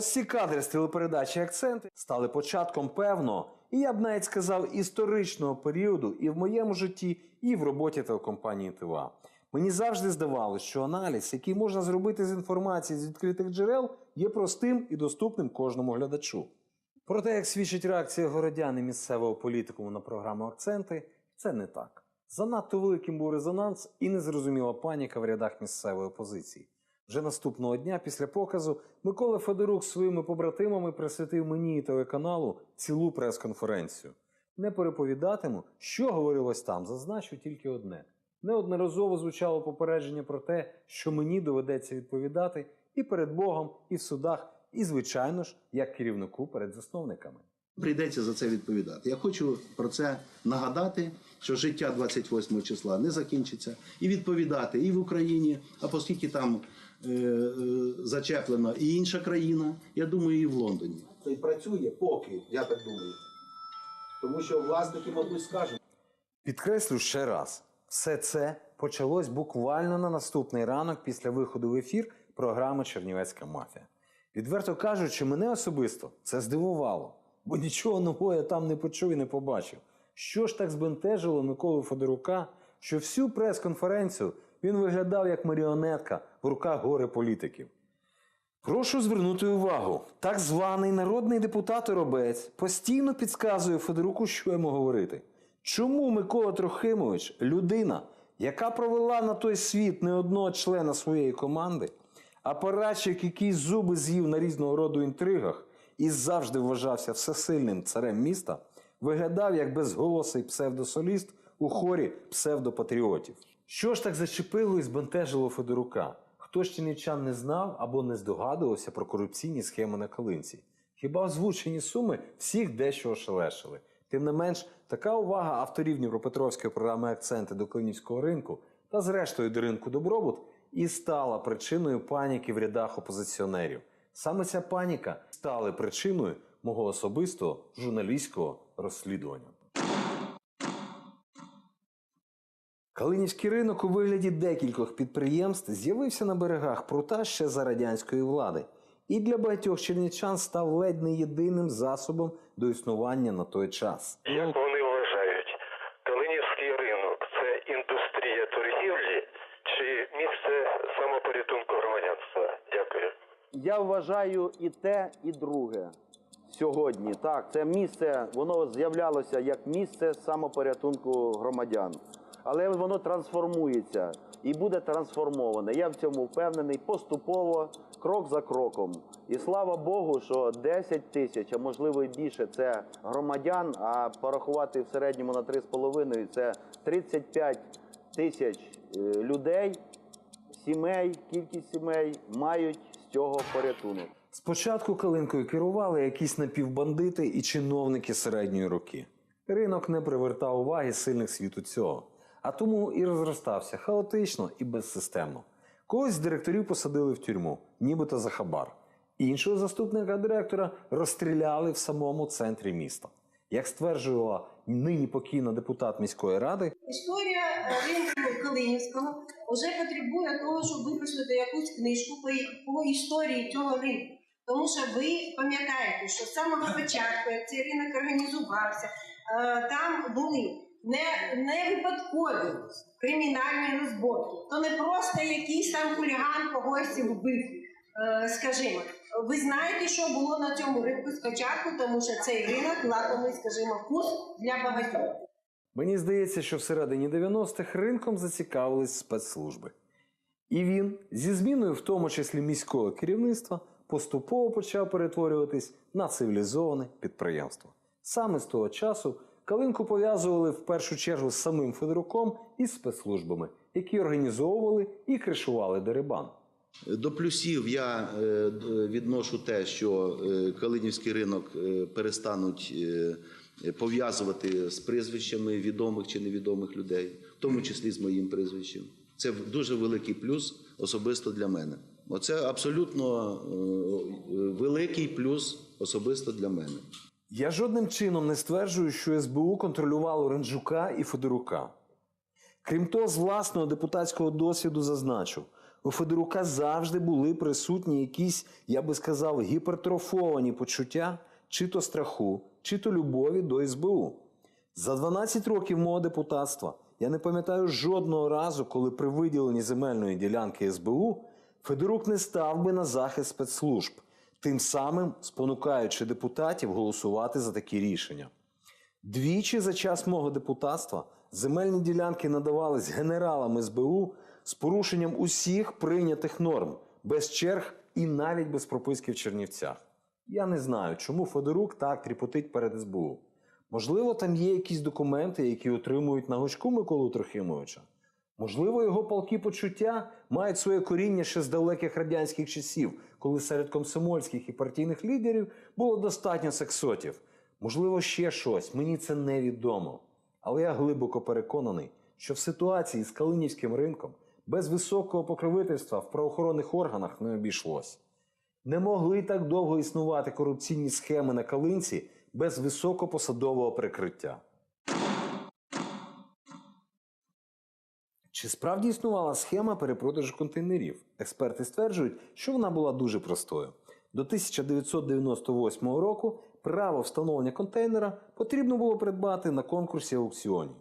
Ось ці кадри з телепередачі Акценти стали початком певного, і я б навіть сказав, історичного періоду і в моєму житті, і в роботі телекомпанії ТВА. Мені завжди здавалося, що аналіз, який можна зробити з інформації з відкритих джерел, є простим і доступним кожному глядачу. Проте, як свідчить реакція городян і місцевого політикуму на програму Акценти, це не так. Занадто великим був резонанс і незрозуміла паніка в рядах місцевої опозиції. Вже наступного дня після показу Микола Федорук своїми побратимами присвятив мені і телеканалу цілу прес-конференцію. Не переповідатиму, що говорилось там, зазначу тільки одне. Неодноразово звучало попередження про те, що мені доведеться відповідати і перед Богом, і в судах, і, звичайно ж, як керівнику перед засновниками. Прийдеться за це відповідати. Я хочу про це нагадати, що життя 28 числа не закінчиться, і відповідати і в Україні, а оскільки там зачеплена і інша країна, я думаю, і в Лондоні. То й працює поки, я так думаю. Тому що власники, мабуть, скажуть. Підкреслю ще раз: все це почалось буквально на наступний ранок після виходу в ефір програми Чернівецька мафія. Відверто кажучи, мене особисто це здивувало, бо нічого нового я там не почув і не побачив. Що ж так збентежило Миколу Федорука, що всю прес-конференцію він виглядав як маріонетка в руках гори політиків. Прошу звернути увагу. Так званий народний депутат Оробець постійно підказує Федоруку, що йому говорити. Чому Микола Трохимович, людина, яка провела на той світ не одного члена своєї команди, апаратчик, який зуби з'їв на різного роду інтригах і завжди вважався всесильним царем міста, виглядав як безголосий псевдосоліст у хорі псевдопатріотів. Що ж так зачепило і збентежило Федорука? Хто ж чинівчан не знав або не здогадувався про корупційні схеми на Калинці? Хіба озвучені суми всіх дещо ошелешили? Тим не менш, така увага авторів Дніпропетровської програми Акценти до Клинівського ринку та зрештою до ринку добробут і стала причиною паніки в рядах опозиціонерів. Саме ця паніка стала причиною мого особистого журналістського розслідування. Калинівський ринок у вигляді декількох підприємств з'явився на берегах прута ще за радянської влади, і для багатьох чернівчан став ледь не єдиним засобом до існування на той час. Як вони вважають, Калинівський ринок це індустрія торгівлі чи місце самопорятунку громадянства? Дякую. Я вважаю і те, і друге. Сьогодні так, це місце, воно з'являлося як місце самопорятунку громадян, але воно трансформується і буде трансформоване. Я в цьому впевнений поступово, крок за кроком. І слава Богу, що 10 тисяч, а можливо і більше, це громадян. А порахувати в середньому на 3,5 це 35 тисяч е, людей, сімей, кількість сімей мають з цього порятунок. Спочатку Калинкою керували якісь напівбандити і чиновники середньої руки. Ринок не привертав уваги сильних світу цього, а тому і розростався хаотично і безсистемно. Когось з директорів посадили в тюрму, нібито за хабар. Іншого заступника директора розстріляли в самому центрі міста. Як стверджувала нині покійна депутат міської ради, Історія е, ринку Калинівського вже потребує того, щоб випустити якусь книжку по, по історії цього ринку. Тому що ви пам'ятаєте, що з самого початку, як цей ринок організувався, е, там були не, не випадкові кримінальні розборки. То не просто якийсь там хуліган когось вбив. Е, Скажімо, ви знаєте, що було на цьому ринку спочатку, тому що цей ринок лакомий, скажімо, курс для багатьох. Мені здається, що всередині 90-х ринком зацікавились спецслужби. І він, зі зміною в тому числі міського керівництва, поступово почав перетворюватись на цивілізоване підприємство. Саме з того часу Калинку пов'язували в першу чергу з самим Федоруком і спецслужбами, які організовували і кришували дерибан. До плюсів я е, відношу те, що е, Калинівський ринок е, перестануть пов'язувати з прізвищами відомих чи невідомих людей, в тому числі з моїм прізвищем. Це дуже великий плюс особисто для мене. Оце абсолютно великий плюс особисто для мене. Я жодним чином не стверджую, що СБУ контролювало Ренджука і Федорука. Крім того, з власного депутатського досвіду зазначу, У Федорука завжди були присутні якісь, я би сказав, гіпертрофовані почуття чи то страху, чи то любові до СБУ. За 12 років мого депутатства я не пам'ятаю жодного разу, коли при виділенні земельної ділянки СБУ Федорук не став би на захист спецслужб, тим самим спонукаючи депутатів голосувати за такі рішення. Двічі за час мого депутатства земельні ділянки надавались генералам СБУ з порушенням усіх прийнятих норм, без черг і навіть без прописки в Чернівцях. Я не знаю, чому Федорук так тріпотить перед СБУ. Можливо, там є якісь документи, які отримують на гочку Миколу Трохимовича. Можливо, його палкі почуття мають своє коріння ще з далеких радянських часів, коли серед комсомольських і партійних лідерів було достатньо сексотів. Можливо, ще щось, мені це невідомо. Але я глибоко переконаний, що в ситуації з Калинівським ринком без високого покровительства в правоохоронних органах не обійшлось. Не могли так довго існувати корупційні схеми на Калинці без високопосадового прикриття. Чи справді існувала схема перепродажу контейнерів? Експерти стверджують, що вона була дуже простою. До 1998 року право встановлення контейнера потрібно було придбати на конкурсі аукціонів.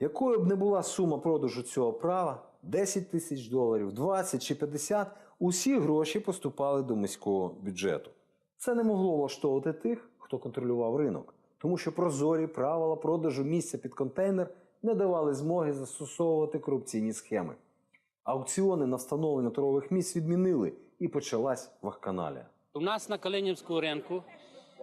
Якою б не була сума продажу цього права 10 тисяч доларів, 20 чи 50, усі гроші поступали до міського бюджету. Це не могло влаштовувати тих, хто контролював ринок, тому що прозорі правила продажу місця під контейнер не давали змоги застосовувати корупційні схеми. Аукціони на встановлення торгових місць відмінили і почалась вахканалія. У нас на Калинівському ринку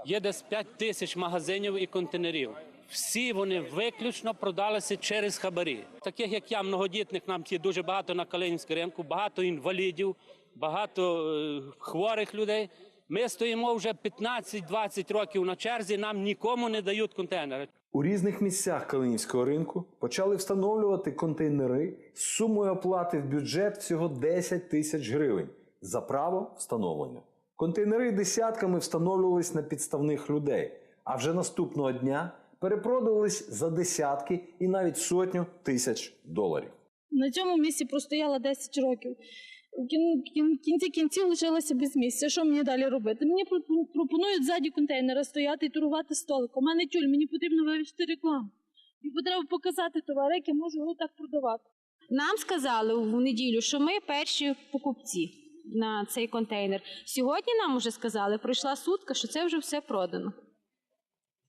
є десь 5 тисяч магазинів і контейнерів. Всі вони виключно продалися через хабарі. Таких як я, многодітних, нам є дуже багато на Калинівському ринку, багато інвалідів, багато е, хворих людей. Ми стоїмо вже 15-20 років на черзі, нам нікому не дають контейнери. У різних місцях Калинівського ринку почали встановлювати контейнери з сумою оплати в бюджет всього 10 тисяч гривень за право встановлення. Контейнери десятками встановлювались на підставних людей, а вже наступного дня перепродувались за десятки і навіть сотню тисяч доларів. На цьому місці простояла 10 років. В кін- кін- кінці кінців лишилася без місця. Що мені далі робити? Мені пропонують ззаді контейнера стояти і торгувати столиком. У мене тюль, мені потрібно вивести рекламу. І потрібно показати товар, який можу його так продавати. Нам сказали в неділю, що ми перші покупці на цей контейнер. Сьогодні нам уже сказали, пройшла сутка, що це вже все продано.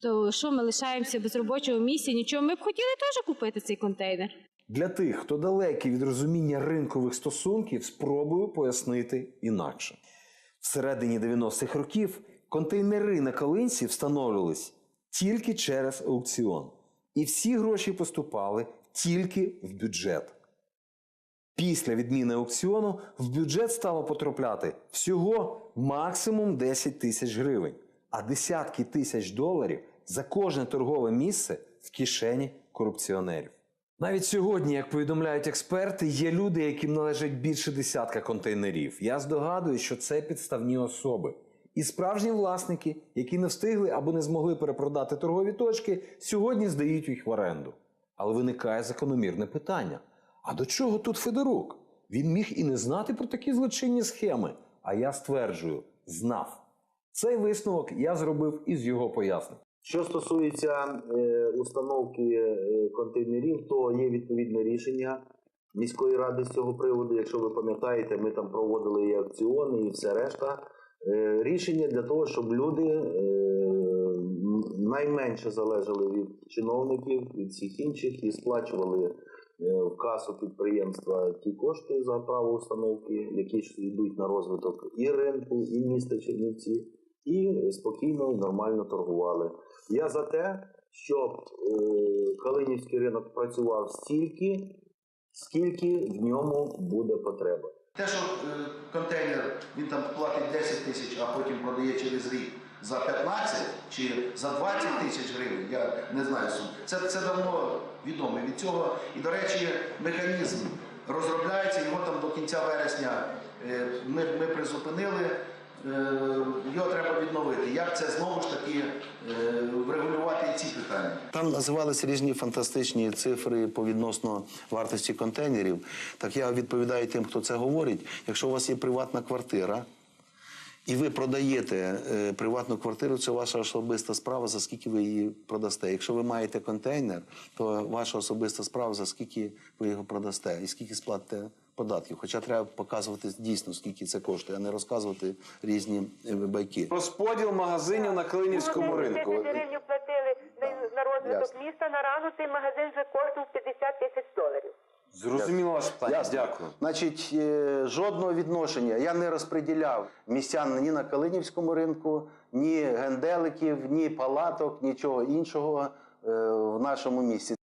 То що ми лишаємося без робочого місця? Нічого. Ми б хотіли теж купити цей контейнер. Для тих, хто далекий від розуміння ринкових стосунків, спробую пояснити інакше. Всередині 90-х років контейнери на Калинці встановлювались тільки через аукціон. І всі гроші поступали тільки в бюджет. Після відміни аукціону в бюджет стало потрапляти всього максимум 10 тисяч гривень, а десятки тисяч доларів за кожне торгове місце в кишені корупціонерів. Навіть сьогодні, як повідомляють експерти, є люди, яким належать більше десятка контейнерів. Я здогадую, що це підставні особи. І справжні власники, які не встигли або не змогли перепродати торгові точки, сьогодні здають їх в оренду. Але виникає закономірне питання: а до чого тут Федорук? Він міг і не знати про такі злочинні схеми. А я стверджую, знав. Цей висновок я зробив із його пояснень. Що стосується е, установки е, контейнерів, то є відповідне рішення міської ради з цього приводу. Якщо ви пам'ятаєте, ми там проводили і акціони, і все решта. Е, рішення для того, щоб люди найменше залежали від чиновників, від всіх інших і сплачували в касу підприємства ті кошти за право установки, які йдуть на розвиток і ринку, і міста Чернівці, і спокійно і нормально торгували. Я за те, щоб е, Калинівський ринок працював стільки, скільки в ньому буде потреба. Те, що е, контейнер він там платить 10 тисяч, а потім продає через рік за 15 чи за 20 тисяч гривень, я не знаю сум. Це, це давно відомо від цього. І, до речі, механізм розробляється, його там до кінця вересня е, ми, ми призупинили. Е, його треба відновити. Як це знову ж таки е, врегулювати і ці питання? Там називалися різні фантастичні цифри по відносно вартості контейнерів. Так я відповідаю тим, хто це говорить. Якщо у вас є приватна квартира, і ви продаєте е, приватну квартиру, це ваша особиста справа, за скільки ви її продасте. Якщо ви маєте контейнер, то ваша особиста справа, за скільки ви його продасте і скільки сплатите податків. Хоча треба показувати дійсно, скільки це коштує, а не розказувати різні е, байки. Розподіл магазинів на Клинівському ринку. 10 гривень платили на- на розвиток Ясно. міста. На рану цей магазин вже коштував 50 тисяч доларів. Зрозуміло ваше питання. Ясно. Дякую. Значить, е, жодного відношення я не розподіляв містян ні на Калинівському ринку, ні генделиків, ні палаток, нічого іншого е, в нашому місті.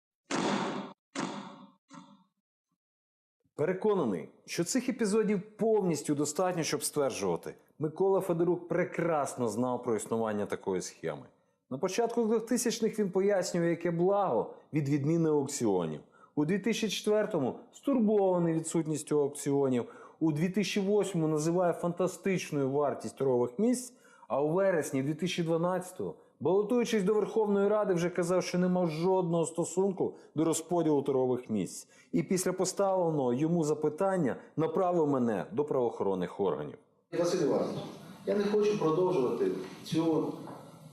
Переконаний, що цих епізодів повністю достатньо, щоб стверджувати, Микола Федорук прекрасно знав про існування такої схеми. На початку 2000-х він пояснює, яке благо від відміни аукціонів. У 2004-му стурбований відсутністю аукціонів. У 2008-му називає фантастичною вартість торгових місць, а у вересні 2012-го, балотуючись до Верховної Ради, вже казав, що не мав жодного стосунку до розподілу торгових місць. І після поставленого йому запитання направив мене до правоохоронних органів. Василь Іванович, я не хочу продовжувати цю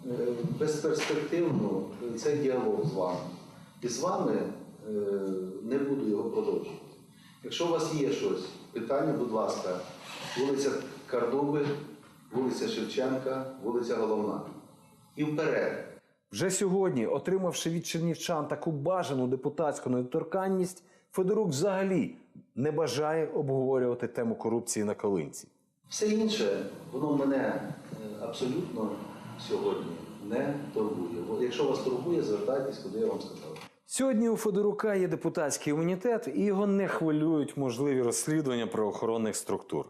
е, безперспективну е, цей діалог з вами. І з вами е, не буду його продовжувати. Якщо у вас є щось, питання, будь ласка, вулиця Кардуби, вулиця Шевченка, вулиця Головна. І вперед. Вже сьогодні, отримавши від чернівчан таку бажану депутатську недоторканність, Федорук взагалі не бажає обговорювати тему корупції на Калинці. Все інше, воно мене е, абсолютно сьогодні не турбує. Бо Якщо вас турбує, звертайтесь, куди я вам сказав. Сьогодні у Федорука є депутатський імунітет, і його не хвилюють можливі розслідування правоохоронних структур.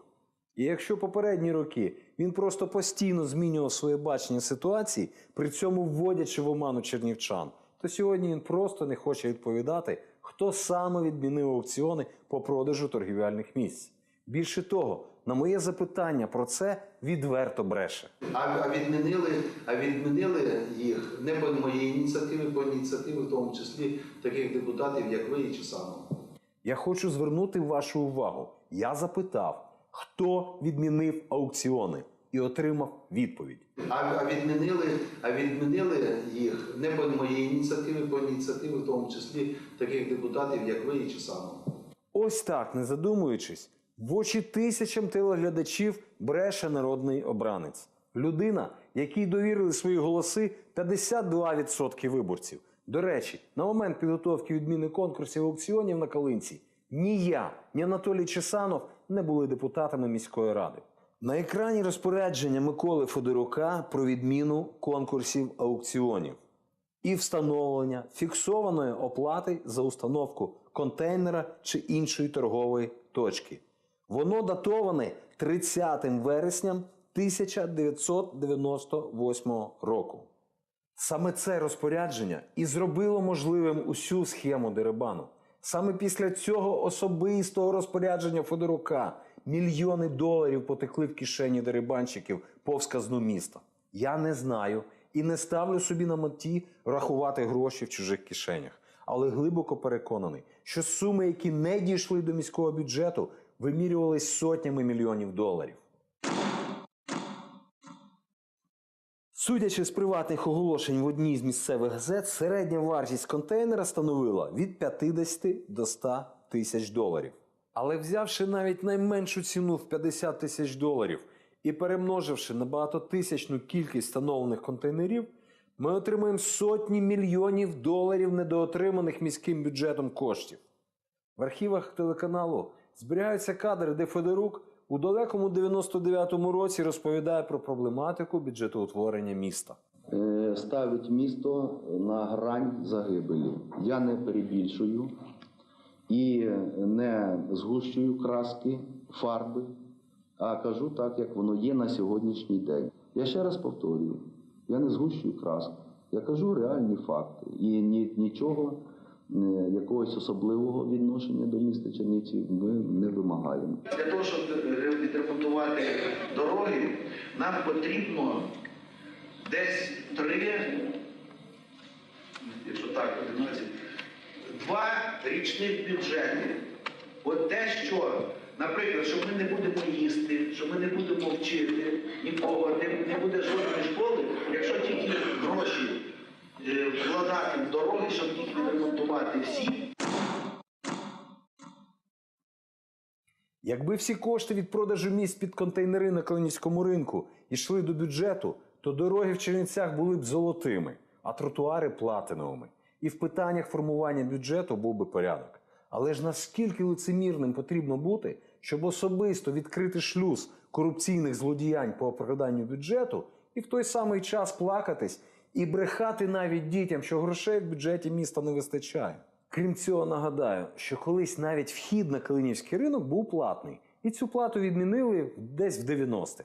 І якщо попередні роки він просто постійно змінював своє бачення ситуації, при цьому вводячи в оману чернівчан, то сьогодні він просто не хоче відповідати, хто саме відмінив аукціони по продажу торгівельних місць. Більше того, на моє запитання про це відверто бреше. А, відмінили, а відмінили їх не по моїй ініціативі, по ініціативі, в тому числі таких депутатів, як ви і Чесанов. Я хочу звернути вашу увагу. Я запитав, хто відмінив аукціони, і отримав відповідь. А, відмінили, а відмінили їх не по моїй ініціативі, по ініціативі, в тому числі таких депутатів, як ви і Чесанов. Ось так, не задумуючись, в очі тисячам телеглядачів бреше народний обранець. Людина, якій довірили свої голоси 52% виборців. До речі, на момент підготовки відміни конкурсів аукціонів на Калинці ні я, ні Анатолій Чесанов не були депутатами міської ради. На екрані розпорядження Миколи Федорука про відміну конкурсів аукціонів і встановлення фіксованої оплати за установку контейнера чи іншої торгової точки. Воно датоване 30 вересням 1998 року. Саме це розпорядження і зробило можливим усю схему дерибану. Саме після цього особистого розпорядження Федорука мільйони доларів потекли в кишені дерибанщиків повз казну міста. Я не знаю і не ставлю собі на меті рахувати гроші в чужих кишенях, але глибоко переконаний, що суми, які не дійшли до міського бюджету, вимірювались сотнями мільйонів доларів. Судячи з приватних оголошень в одній з місцевих газет, середня вартість контейнера становила від 50 до 100 тисяч доларів. Але взявши навіть найменшу ціну в 50 тисяч доларів і перемноживши на багатотисячну кількість встановлених контейнерів, ми отримаємо сотні мільйонів доларів недоотриманих міським бюджетом коштів. В архівах телеканалу зберігаються кадри, де Федорук у далекому 99-му році розповідає про проблематику бюджетоутворення міста. Е, ставить місто на грань загибелі. Я не перебільшую і не згущую краски, фарби, а кажу так, як воно є на сьогоднішній день. Я ще раз повторюю: я не згущую краску, я кажу реальні факти і нічого якогось особливого відношення до міста Чернівців ми не вимагаємо. Для того, щоб відремонтувати дороги, нам потрібно десь три, якщо так, 11, два річних бюджети. От те, що, наприклад, що ми не будемо їсти, що ми не будемо вчити нікого, не, буде жодної школи, якщо тільки гроші е, вкладати щоб їх відремонтувати всі, Якби всі кошти від продажу місць під контейнери на Калинівському ринку йшли до бюджету, то дороги в Чернівцях були б золотими, а тротуари платиновими. І в питаннях формування бюджету був би порядок. Але ж наскільки лицемірним потрібно бути, щоб особисто відкрити шлюз корупційних злодіянь по обкраданню бюджету і в той самий час плакатись і брехати навіть дітям, що грошей в бюджеті міста не вистачає. Крім цього, нагадаю, що колись навіть вхід на Калинівський ринок був платний, і цю плату відмінили десь в 90-х.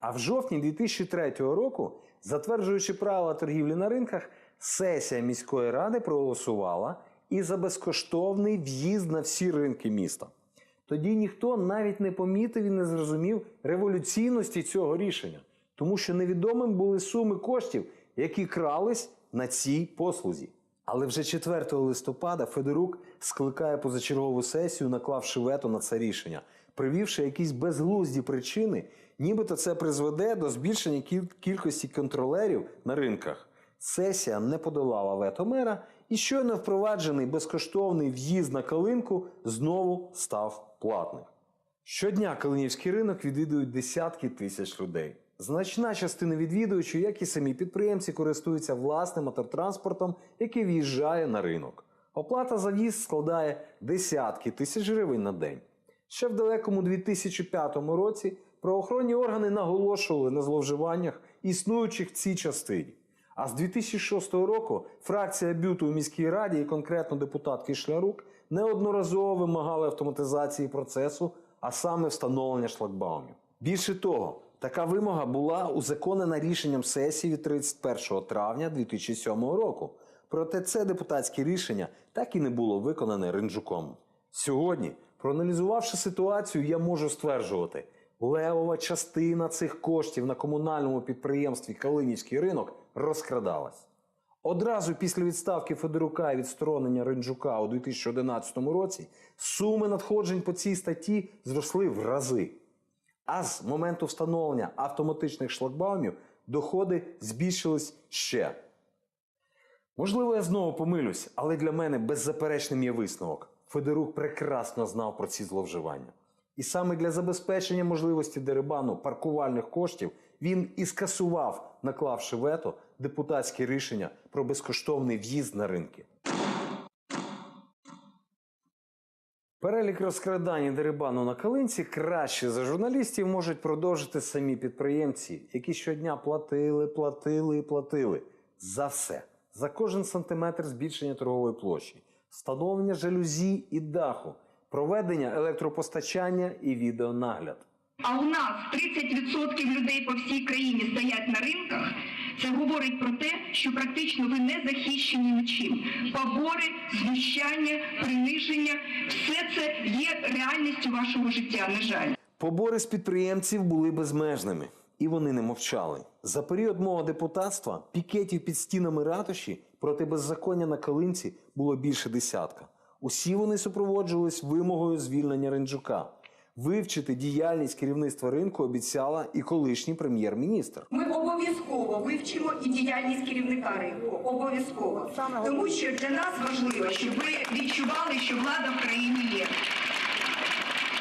А в жовтні 2003 року, затверджуючи правила торгівлі на ринках, сесія міської ради проголосувала і за безкоштовний в'їзд на всі ринки міста. Тоді ніхто навіть не помітив і не зрозумів революційності цього рішення, тому що невідомим були суми коштів, які крались на цій послузі. Але вже 4 листопада Федорук скликає позачергову сесію, наклавши вето на це рішення, привівши якісь безглузді причини, нібито це призведе до збільшення кількості контролерів на ринках. Сесія не подолала вето мера, і щойно впроваджений безкоштовний в'їзд на калинку знову став платним. Щодня Калинівський ринок відвідують десятки тисяч людей. Значна частина відвідувачів, як і самі підприємці, користуються власним автотранспортом, який в'їжджає на ринок. Оплата за в'їзд складає десятки тисяч гривень на день. Ще в далекому 2005 році правоохоронні органи наголошували на зловживаннях, існуючих в цій частині. А з 2006 року фракція Бюту у міській раді і конкретно депутат Кишлярук неодноразово вимагали автоматизації процесу, а саме встановлення шлагбаумів. Більше того, така вимога була узаконена рішенням сесії від 31 травня 2007 року. Проте це депутатське рішення так і не було виконане Ринджуком. Сьогодні, проаналізувавши ситуацію, я можу стверджувати, левова частина цих коштів на комунальному підприємстві Калинівський ринок розкрадалась. Одразу після відставки Федорука і відсторонення Ринджука у 2011 році суми надходжень по цій статті зросли в рази. А з моменту встановлення автоматичних шлагбаумів доходи збільшились ще. Можливо, я знову помилюсь, але для мене беззаперечним є висновок. Федорук прекрасно знав про ці зловживання. І саме для забезпечення можливості дерибану паркувальних коштів він і скасував, наклавши вето, депутатське рішення про безкоштовний в'їзд на ринки. Перелік розкрадань і дерибану на калинці краще за журналістів можуть продовжити самі підприємці, які щодня платили, платили і платили за все, за кожен сантиметр збільшення торгової площі, встановлення жалюзі і даху, проведення електропостачання і відеонагляд. А у нас 30% людей по всій країні стоять на ринках. Це говорить про те, що практично ви не захищені нічим. Побори, знущання, приниження все це є реальністю вашого життя. На жаль. Побори з підприємців були безмежними, і вони не мовчали. За період мого депутатства пікетів під стінами ратуші проти беззаконня на Калинці було більше десятка. Усі вони супроводжувались вимогою звільнення Ренджука. Вивчити діяльність керівництва ринку обіцяла і колишній прем'єр-міністр. Ми обов'язково вивчимо і діяльність керівника ринку. Обов'язково. Тому що для нас важливо, щоб ви відчували, що влада в країні є.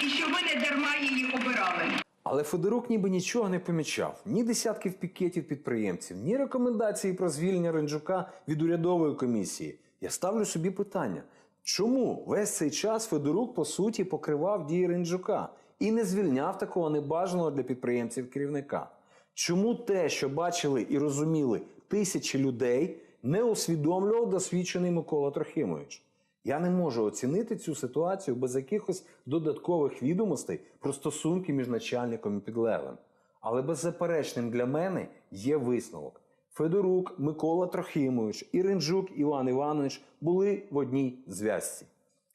І що ви не дарма її обирали. Але Федорук ніби нічого не помічав: ні десятків пікетів підприємців, ні рекомендації про звільнення Ренджука від урядової комісії. Я ставлю собі питання: чому весь цей час Федорук по суті покривав дії Ренджука і не звільняв такого небажаного для підприємців керівника? Чому те, що бачили і розуміли тисячі людей, не усвідомлював досвідчений Микола Трохимович? Я не можу оцінити цю ситуацію без якихось додаткових відомостей про стосунки між начальником і підлеглим. Але беззаперечним для мене є висновок. Федорук Микола Трохимович і Ринджук Іван Іванович були в одній зв'язці.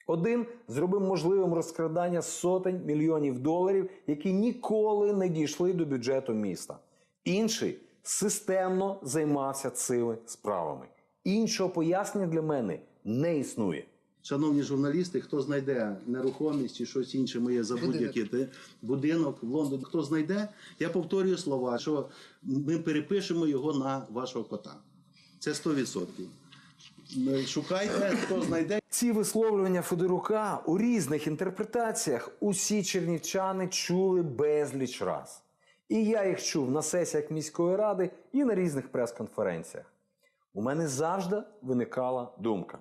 Один зробив можливим розкрадання сотень мільйонів доларів, які ніколи не дійшли до бюджету міста. Інший системно займався цими справами. Іншого пояснення для мене не існує. Шановні журналісти, хто знайде нерухомість чи щось інше моє за будь-який будинок в Лондоні, хто знайде, я повторюю слова, що ми перепишемо його на вашого кота. Це 100%. Е, Шукайте, хто знайде. Ці висловлювання Федорука у різних інтерпретаціях усі чернівчани чули безліч раз. І я їх чув на сесіях міської ради і на різних прес-конференціях. У мене завжди виникала думка: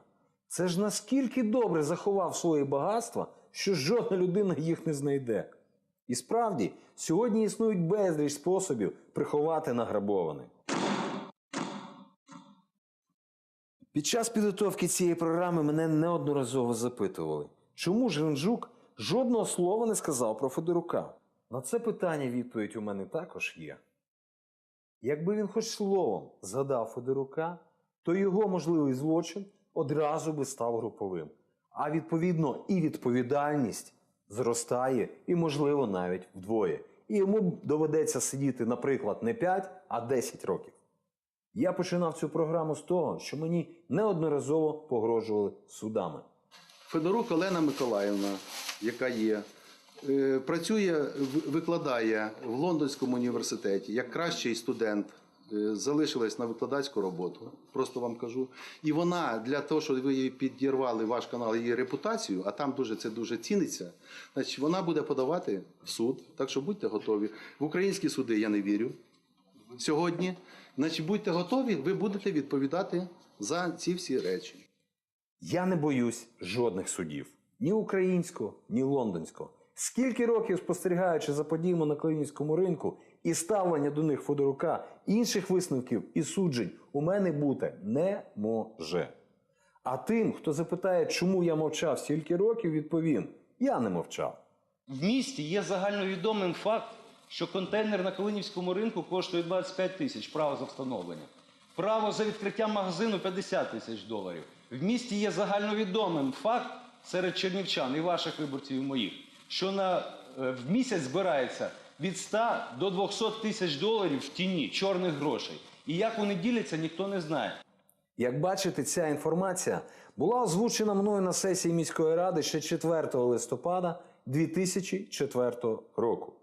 це ж наскільки добре заховав свої багатства, що жодна людина їх не знайде. І справді, сьогодні існують безліч способів приховати награбоване. Під час підготовки цієї програми мене неодноразово запитували, чому ж Ринжук жодного слова не сказав про Федорука. На це питання відповідь у мене також є. Якби він хоч словом згадав Федорука, то його можливий злочин одразу би став груповим. А відповідно і відповідальність зростає, і, можливо, навіть вдвоє. І йому доведеться сидіти, наприклад, не 5, а 10 років. Я починав цю програму з того, що мені неодноразово погрожували судами. Федорук Олена Миколаївна, яка є, е, працює, викладає в Лондонському університеті як кращий студент. Е, Залишилась на викладацьку роботу, просто вам кажу. І вона для того, щоб ви їй підірвали ваш канал її репутацію, а там дуже це дуже ціниться. Значить, вона буде подавати в суд. Так що будьте готові. В українські суди я не вірю сьогодні. Значить, будьте готові, ви будете відповідати за ці всі речі. Я не боюсь жодних судів ні українського, ні лондонського. Скільки років спостерігаючи за подіями на Калинівському ринку і ставлення до них Федорука, інших висновків і суджень у мене бути не може. А тим, хто запитає, чому я мовчав стільки років, відповім: я не мовчав. В місті є загальновідомим факт, що контейнер на Калинівському ринку коштує 25 тисяч право за встановлення. Право за відкриття магазину 50 тисяч доларів. В місті є загальновідомим факт серед чернівчан і ваших виборців, і моїх, що на, е, в місяць збирається від 100 до 200 тисяч доларів в тіні чорних грошей. І як вони діляться, ніхто не знає. Як бачите, ця інформація була озвучена мною на сесії міської ради ще 4 листопада 2004 року.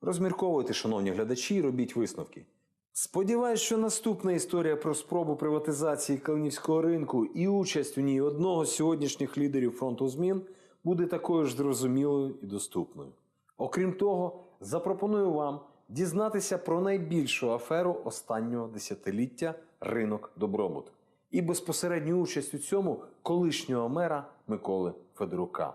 Розмірковуйте, шановні глядачі, і робіть висновки. Сподіваюсь, що наступна історія про спробу приватизації Калинівського ринку і участь у ній одного з сьогоднішніх лідерів фронту змін буде такою ж зрозумілою і доступною. Окрім того, запропоную вам дізнатися про найбільшу аферу останнього десятиліття ринок добробут і безпосередню участь у цьому колишнього мера Миколи Федорука.